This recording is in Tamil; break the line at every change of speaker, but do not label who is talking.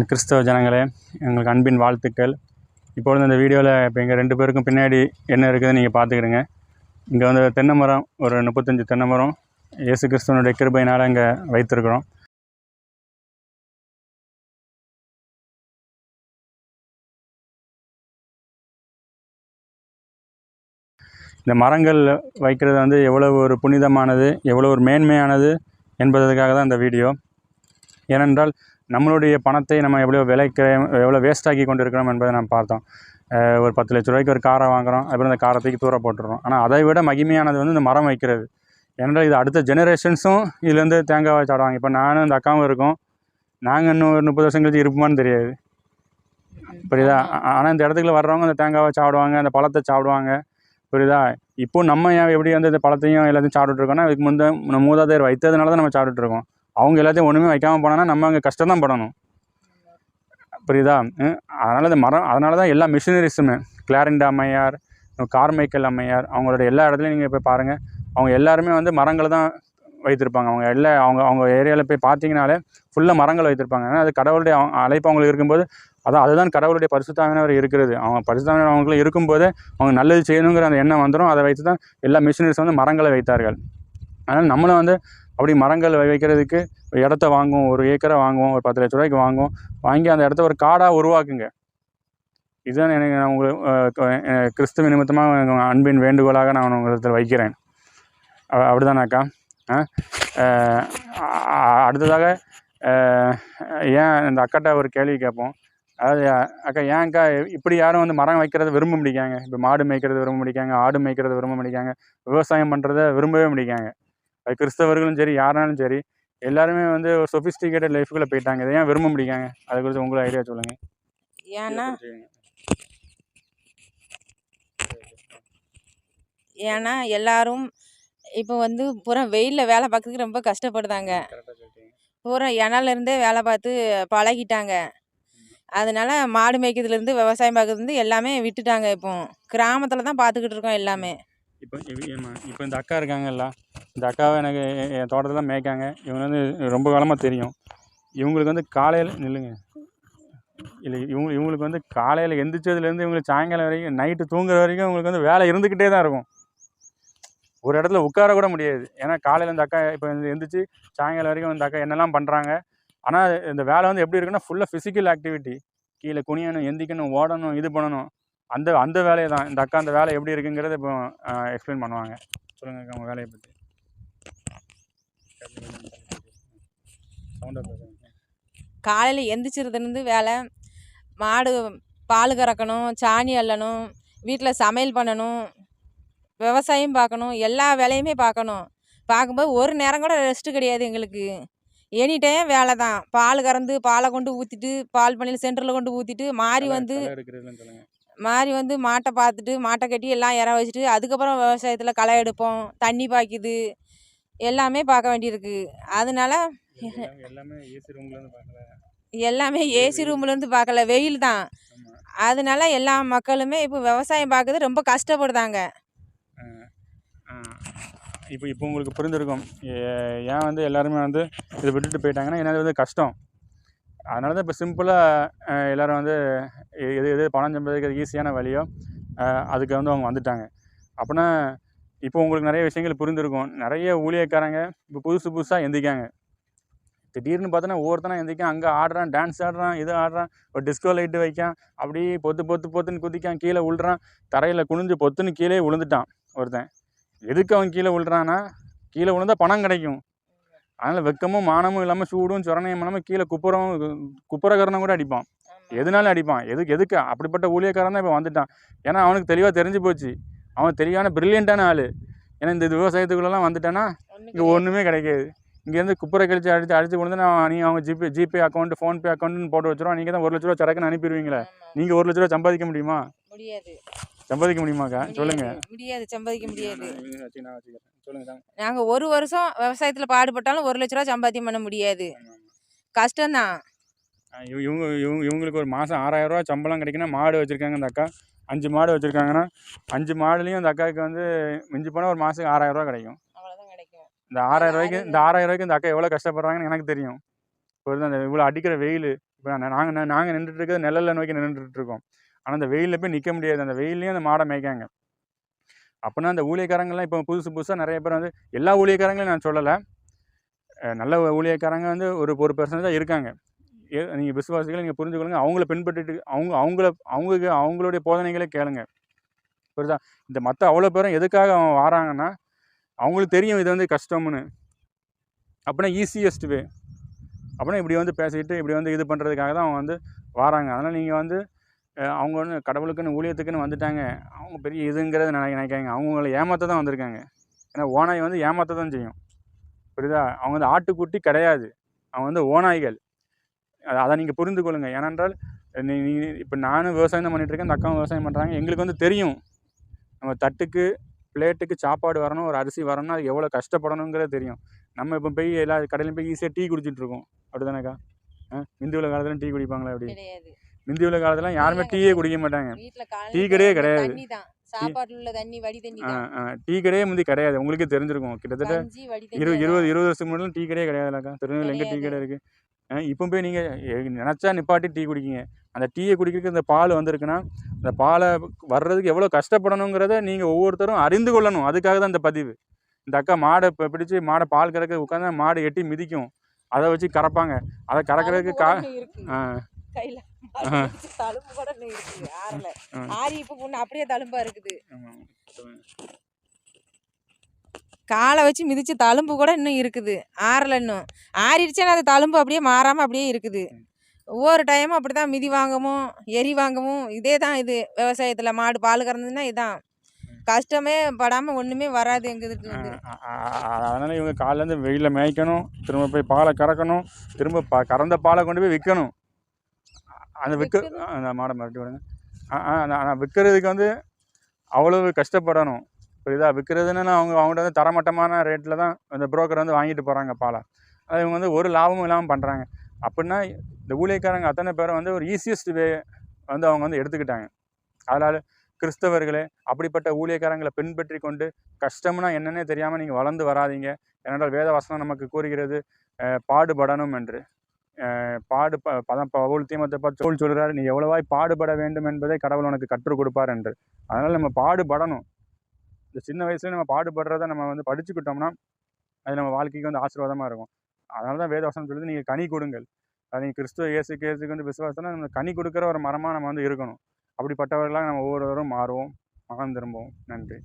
அண்ட் கிறிஸ்தவ ஜனங்களே எங்களுக்கு அன்பின் வாழ்த்துக்கள். இப்பொழுது இந்த வீடியோவில் இப்போ எங்கள் ரெண்டு பேருக்கும் பின்னாடி என்ன இருக்குதுன்னு நீங்கள் பார்த்துக்கிடுங்க. இங்கே வந்து தென்னை மரம் ஒரு முப்பத்தஞ்சு தென்னை மரம். இயேசு கிறிஸ்துவனுடைய கிருபையினால் இங்கே வைத்திருக்கிறோம். இந்த மரங்கள் வைக்கிறது வந்து எவ்வளவு ஒரு புனிதமானது எவ்வளோ ஒரு மேன்மையானது என்பதற்காக தான் இந்த வீடியோ. ஏனென்றால் நம்மளுடைய பணத்தை நம்ம எவ்வளோ விலைக்கு எவ்வளோ வேஸ்டாக்கி கொண்டு இருக்கிறோம் என்பதை நாம் பார்த்தோம். ஒரு பத்து லட்ச ரூபாய்க்கு ஒரு காரை வாங்குகிறோம் அப்புறம் அந்த காரை தூக்கி தூர போட்டுறோம் ஆனால் அதை விட மகிமையானது வந்து இந்த மரம் வைக்கிறது. ஏனென்றால் இது அடுத்த ஜெனரேஷன்ஸும் இதுலேருந்து தேங்காய் சாப்பிடுவாங்க. இப்போ நானும் இந்த அக்காவும் இருக்கோம். நாங்கள் இன்னும் ஒரு முப்பது வருஷம் கழிச்சு இருப்போமான்னு தெரியாது. புரியுதா? ஆனால் இந்த இடத்துக்குள்ள வர்றவங்க அந்த தேங்காவை சாப்பிடுவாங்க அந்த பழத்தை சாப்பிடுவாங்க. புரியுதா? இப்போ நம்ம ஏன் எப்படி வந்து இந்த பழத்தையும் எல்லாத்தையும் சாப்பிட்டுட்டு இருக்கோம்னா இதுக்கு முந்தை நம்ம மூதாதையர் வைத்ததுனால தான் நம்ம சாப்பிட்டுட்டு இருக்கோம். அவங்க எல்லாத்தையும் ஒன்றுமே வைக்காமல் போனோன்னா நம்ம அங்கே கஷ்டம் தான் படணும். புரியுதா? அதனால் அந்த இந்த மரம் அதனால தான் எல்லா மிஷினரிஸுமே கிளாரிண்டா அம்மையார் கார்மைக்கல் அம்மையார் அவங்களோட எல்லா இடத்துலையும் நீங்கள் போய் பாருங்கள் அவங்க எல்லாருமே வந்து மரங்களை தான் வைத்திருப்பாங்க. அவங்க எல்லா அவங்க அவங்க ஏரியாவில் போய் பார்த்தீங்கனாலே ஃபுல்லாக மரங்கள் வைத்திருப்பாங்க. ஏன்னா அது கடவுளுடைய அவங்க அழைப்பு அவங்களுக்கு இருக்கும்போது அதான் அதுதான் கடவுளுடைய பரிசுத்தாவினவர் இருக்கிறது அவங்க பரிசுத்தாவினர் அவங்களுக்கு இருக்கும்போதே அவங்க நல்லது செய்யணுங்கிற அந்த எண்ணம் வந்துடும் அதை வைத்து தான் எல்லா மிஷினரிஸ் வந்து மரங்களை வைத்தார்கள். அதனால் நம்மளும் வந்து அப்படி மரங்கள் வை- வைக்கிறதுக்கு ஒரு இடத்த வாங்குவோம் ஒரு ஏக்கரை வாங்குவோம் ஒரு பத்து லட்ச ரூபாய்க்கு வாங்குவோம். வாங்கி அந்த இடத்த ஒரு காடாக உருவாக்குங்க. இதுதான் எனக்கு நான் உங்களுக்கு கிறிஸ்துவ நிமித்தமாக அன்பின் வேண்டுகோளாக நான் உங்களுக்கு வைக்கிறேன். அப்படிதானாக்கா அடுத்ததாக ஏன் இந்த அக்காட்ட ஒரு கேள்வி கேட்போம். அதாவது அக்கா ஏன்க்கா இப்படி யாரும் வந்து மரம் வைக்கிறத விரும்ப முடிக்காங்க இப்போ மாடு மேய்க்கிறது விரும்ப முடிக்காங்க ஆடு மேய்க்கிறது விரும்ப முடிக்காங்க விவசாயம் பண்ணுறத விரும்பவே முடிக்காங்க அது கிறிஸ்தவர்களும் சரி யாராலும் சரி எல்லாருமே வந்து ஒரு சொஃபிஸ்டிகேட்டட் லைஃப்குள்ளே போயிட்டாங்க. இதை ஏன் விரும்ப முடிக்காங்க அதை குறித்து உங்களுக்கு ஐடியா சொல்லுங்கள்
ஏன்னா ஏன்னா எல்லாரும் இப்போ வந்து பூரா வெயிலில் வேலை பார்க்கறதுக்கு ரொம்ப கஷ்டப்படுதாங்க பூரா இனால இருந்தே வேலை பார்த்து பழகிட்டாங்க. அதனால மாடு மேய்க்கிறதுலேருந்து விவசாயம் பார்க்கறதுலேருந்து எல்லாமே விட்டுட்டாங்க இப்போ. கிராமத்தில் தான் பார்த்துக்கிட்டு இருக்கோம் எல்லாமே.
இப்போ இப்போ இந்த அக்கா இருக்காங்கல்ல இந்த அக்காவை எனக்கு எ- என் தோட்டத்தில் மேய்க்காங்க. இவங்க வந்து ரொம்ப காலமாக தெரியும். இவங்களுக்கு வந்து காலையில் நில்லுங்க. இல்லை இவங்க இவங்களுக்கு வந்து காலையில் எந்திரிச்சதுலேருந்து இவங்களுக்கு சாயங்காலம் வரைக்கும் நைட்டு தூங்குற வரைக்கும் இவங்களுக்கு வந்து வேலை இருந்துக்கிட்டே தான் இருக்கும். ஒரு இடத்துல உட்கார கூட முடியாது. ஏன்னா காலையில் இந்த அக்கா இப்போ எந்திரிச்சு சாயங்காலம் வரைக்கும் இந்த அக்கா என்னெல்லாம் பண்ணுறாங்க ஆனால் இந்த வேலை வந்து எப்படி இருக்குன்னா ஃபுல்லாக ஃபிசிக்கல் ஆக்டிவிட்டி கீழே குனியணும் எந்திக்கணும் ஓடணும் இது பண்ணணும். அந்த அந்த வேலையை தான் இந்த அக்கா அந்த வேலை எப்படி இருக்குங்கிறத இப்போ எக்ஸ்பிளைன் பண்ணுவாங்க. சொல்லுங்க அக்கா, உங்க வேலையை பற்றி
காலையில் எந்திரிச்சிருதுலேருந்து வேலை மாடு பால் கறக்கணும் சாணி அள்ளணும் வீட்டில் சமையல் பண்ணணும் விவசாயம் பார்க்கணும் எல்லா வேலையுமே பார்க்கணும். பார்க்கும்போது ஒரு நேரம் கூட ரெஸ்ட்டு கிடையாது எங்களுக்கு. எனி டைம் வேலை தான் பால் கறந்து பாலை கொண்டு ஊற்றிட்டு பால் பண்ணையில் சென்டரில் கொண்டு ஊற்றிட்டு மாறி வந்து மாறி வந்து மாட்டை பார்த்துட்டு மாட்டை கட்டி எல்லாம் இற வச்சுட்டு அதுக்கப்புறம் விவசாயத்தில் களை எடுப்போம் தண்ணி பாய்க்குது எல்லாமே பார்க்க வேண்டியிருக்கு. அதனால
எல்லாமே- ஏசி ரூம்லேருந்து பார்க்கல.
எல்லாமே ஏசி ரூம்லேருந்து பார்க்கல வெயில் தான். அதனால எல்லா மக்களுமே இப்போ விவசாயம் பார்க்குறது ரொம்ப கஷ்டப்படுதாங்க.
இப்போ இப்போ உங்களுக்கு புரிஞ்சிருக்கும் ஏன் வந்து எல்லாருமே வந்து இதை விட்டுட்டு போயிட்டாங்கன்னா ஏன்னா வந்து கஷ்டம். அதனால தான் இப்போ சிம்பிளாக எல்லோரும் வந்து எது எது பணம் சம்பாதிக்கிறது ஈஸியான வழியோ அதுக்கு வந்து அவங்க வந்துட்டாங்க. அப்படின்னா இப்போ உங்களுக்கு நிறைய விஷயங்கள் புரிந்திருக்கும். நிறைய ஊழியக்காரங்க இப்போ புதுசு புதுசாக எந்திக்காங்க. திடீர்னு பார்த்தோன்னா ஒவ்வொருத்தனா எந்திரிக்கான் அங்கே ஆடுறான் டான்ஸ் ஆடுறான் இது ஆடுறான் ஒரு டிஸ்கோ லைட்டு வைக்கான். அப்படியே பொத்து பொத்து பொத்துன்னு குதிக்கான் கீழே விழுறான் தரையில் குனிஞ்சு பொத்துன்னு கீழே விழுந்துட்டான் ஒருத்தன். எதுக்கு அவன் கீழே விழுறான்னா கீழே விழுந்தா பணம் கிடைக்கும். அதனால் வெக்கமும் மானமும் இல்லாமல் சூடும் சுரணையும் இல்லாமல் கீழே குப்புறம் குப்புறகரணம் கூட அடிப்பான். எதுனாலும் அடிப்பான். எதுக்கு எதுக்கு? அப்படிப்பட்ட ஊழியக்காரன் தான் இப்போ வந்துட்டான். ஏன்னா அவனுக்கு தெளிவாக தெரிஞ்சு போச்சு. அவன் தெளிவான பிரில்லியண்ட்டான ஆள். ஏன்னா இந்த விவசாயத்துக்குள்ளெல்லாம் வந்துட்டான்னா இங்கே ஒன்றுமே கிடைக்காது. இங்கேருந்து குப்புரை கழிச்சு அடிச்சு அடிச்சு கொண்டு வந்து நான் நீ அவங்க ஜிபே ஜிபே அக்கௌண்ட் ஃபோன்பே அக்கௌண்ட்னு போட்டு வச்சிருவோம் நீங்கள் தான் ஒரு லட்ச ரூபா சரக்குன்னு அனுப்பிடுவீங்களே. நீங்கள் ஒரு லட்ச ரூபா சம்பாதிக்க முடியுமா?
முடியாது.
சம்பாதிக்க முடியுமாக்கா சொல்லுங்க.
முடியாது. சம்பாதிக்க முடியாது. நாங்கள் ஒரு வருஷம் விவசாயத்தில் பாடுபட்டாலும் ஒரு லட்ச ரூபா சம்பாத்தியம் பண்ண முடியாது. கஷ்டம்தான்.
இவங்க இவங்க இவங்களுக்கு ஒரு மாதம் ஆறாயிரம் ரூபா சம்பளம் கிடைக்குன்னா மாடு வச்சுருக்காங்க அந்த அக்கா. அஞ்சு மாடு வச்சுருக்காங்கன்னா அஞ்சு மாடுலேயும் அந்த அக்காவுக்கு வந்து மிஞ்சி போனால் ஒரு மாதத்துக்கு ஆறாயிரம் ரூபா கிடைக்கும். இந்த ஆறாயிரம் ரூபாய்க்கு இந்த ஆறாயிரம் ரூபாய்க்கு இந்த அக்கா எவ்வளோ கஷ்டப்படுறாங்கன்னு எனக்கு தெரியும். ஒரு அந்த இவ்வளோ அடிக்கிற வெயில். இப்போ நாங்கள் நாங்கள் நின்றுட்டு இருக்கிறது நிழல்ல நோக்கி நின்றுட்டு இருக்கோம். ஆனால் அந்த வெயிலில் போய் நிற்க முடியாது. அந்த வெயிலையும் அந்த மாடை மேய்க்காங்க. அப்படின்னா அந்த ஊழியக்காரங்கள்லாம் இப்போ புதுசு புதுசாக நிறைய பேர் வந்து எல்லா ஊழியக்காரங்களையும் நான் சொல்லலை. நல்ல ஊழியக்காரங்க வந்து ஒரு ஒரு பர்சன்ட் தான் இருக்காங்க. நீங்கள் விசுவாசிகளை நீங்கள் புரிஞ்சுக்கொள்ளுங்க. அவங்கள பின்பற்றிட்டு அவங்க அவங்கள அவங்க அவங்களுடைய போதனைகளை கேளுங்க. புரியுதா? இந்த மற்ற அவ்வளோ பேரும் எதுக்காக அவன் வராங்கன்னா அவங்களுக்கு தெரியும் இது வந்து கஷ்டம்னு. அப்படின்னா ஈஸியஸ்ட் வே அப்படின்னா இப்படி வந்து பேசிக்கிட்டு இப்படி வந்து இது பண்ணுறதுக்காக தான் அவங்க வந்து வராங்க. அதனால் நீங்கள் வந்து அவங்க வந்து கடவுளுக்குன்னு ஊழியத்துக்குன்னு வந்துட்டாங்க. அவங்க பெரிய இதுங்கிறத நினை நினைக்காங்க அவங்க ஏமாற்ற தான் வந்திருக்காங்க. ஏன்னா ஓனாய் வந்து ஏமாற்ற தான் செய்யும். புரியுதா? அவங்க வந்து ஆட்டுக்குட்டி கிடையாது. அவங்க வந்து ஓநாய்கள். அத- நீங்கள் புரிந்து கொள்ளுங்க ஏனென்றால் நீ இப்போ நானும் விவசாயம் தான் பண்ணிட்டு இருக்கேன் இந்த அக்காவும் விவசாயம் பண்ணுறாங்க எங்களுக்கு வந்து தெரியும் நம்ம தட்டுக்கு பிளேட்டுக்கு சாப்பாடு வரணும் ஒரு அரிசி வரணும்னா அது எவ்வளோ கஷ்டப்படணுங்கிறது தெரியும். நம்ம இப்போ போய் எல்லா கடையிலும் போய் ஈஸியாக டீ குடிச்சிட்டு இருக்கோம். அப்படிதானேக்கா ஆ மிந்தி உள்ள காலத்துல டீ குடிப்பாங்களா அப்படி மிந்தி உள்ள காலத்துல யாருமே டீயே குடிக்க மாட்டாங்க. டீ கடையே கிடையாது. டீ கடையே முந்தி கிடையாது. உங்களுக்கே தெரிஞ்சிருக்கும். கிட்டத்தட்ட. இருபது இருபது வருஷத்துக்கு முன்னாடி டீ கடையே கிடையாதுலக்கா. திருநெல்வேலி எங்கே டீ கடை
கிடையாது.
இப்போ போய் நீங்கள் நினச்சா நிப்பாட்டி டீ குடிக்கிங்க. அந்த டீயை குடிக்கிறதுக்கு இந்த பால் வந்திருக்குன்னா அந்த பாலை வர்றதுக்கு எவ்வளோ கஷ்டப்படணுங்கிறத நீங்கள் ஒவ்வொருத்தரும் அறிந்து கொள்ளணும். அதுக்காக தான் இந்த பதிவு. இந்த அக்கா மாடை இப்போ பிடிச்சி மாடை பால் கறக்க உட்காந்து மாடு எட்டி மிதிக்கும். அதை வச்சு கறப்பாங்க. அதை கறக்கிறதுக்கு கா
கையில. தழும்பு கூட இருக்குது ஆறல. ஆறி இப்ப பொண்ணு அப்படியே தழும்பா இருக்குது. காலை வச்சு மிதிச்சு தழும்பு கூட இன்னும் இருக்குது. ஆறல இன்னும். ஆறிடுச்சுன்னா அது தழும்பு அப்படியே மாறாம அப்படியே இருக்குது. ஒவ்வொரு டைமும் அப்படி தான் மிதி வாங்கவும் எரி வாங்கவும் இதே தான் இது விவசாயத்தில் மாடு பால் கறந்ததுன்னா இதான். கஷ்டமே படாமல் ஒன்றுமே வராது எங்கள் இதுக்கு வந்து
அதனால் இவங்க காலையிலேருந்து வெயிலில் மேய்க்கணும் திரும்ப போய் பாலை கறக்கணும் திரும்ப ப கறந்த பாலை கொண்டு போய் விற்கணும் அந்த விற்க? அந்த மாடை மறுபடி விடுங்க ஆனால் விற்கிறதுக்கு வந்து அவ்வளவு கஷ்டப்படணும். புரியுதா? விற்கிறதுன்னு அவங்க அவங்கள்ட்ட வந்து தரமட்டமான ரேட்டில் தான் அந்த புரோக்கர் வந்து வாங்கிட்டு போகிறாங்க பாலை. அது இவங்க வந்து ஒரு லாபமும் இல்லாமல் பண்ணுறாங்க அப்படின்னா இந்த ஊழியக்காரங்க அத்தனை பேரும் வந்து ஒரு ஈஸியஸ்ட் வே வந்து அவங்க வந்து எடுத்துக்கிட்டாங்க. அதனால் கிறிஸ்தவர்களே அப்படிப்பட்ட ஊழியக்காரங்களை பின்பற்றி கொண்டு கஷ்டம்னா என்னன்னே தெரியாமல் நீங்கள் வளர்ந்து வராதீங்க. ஏனென்றால் வேத வசனம் நமக்கு கூறுகிறது பாடுபடணும் என்று. பாடு ப பதம் பவுல் தீமத்தை பார்த்து பவுல் சொல்கிறார் நீ எவ்வளவாய் பாடுபட வேண்டும் என்பதை கடவுள் உனக்கு கற்றுக் கொடுப்பார் என்று. அதனால் நம்ம பாடுபடணும். இந்த சின்ன வயசுலேயே நம்ம பாடுபடுறத நம்ம வந்து படிச்சுக்கிட்டோம்னா அது நம்ம வாழ்க்கைக்கு வந்து ஆசீர்வாதமாக இருக்கும். அதனால தான் வேதவசனம் சொல்லுது நீங்கள் கனி கொடுங்கள். அது நீங்கள் கிறிஸ்துவ இயேசு கேசுக்கு வந்து விசுவாசம்னா நம்ம கனி கொடுக்குற ஒரு மரமாக நம்ம வந்து இருக்கணும். அப்படிப்பட்டவர்களாக நம்ம ஒவ்வொருவரும் மாறுவோம் மகன் திரும்புவோம். நன்றி.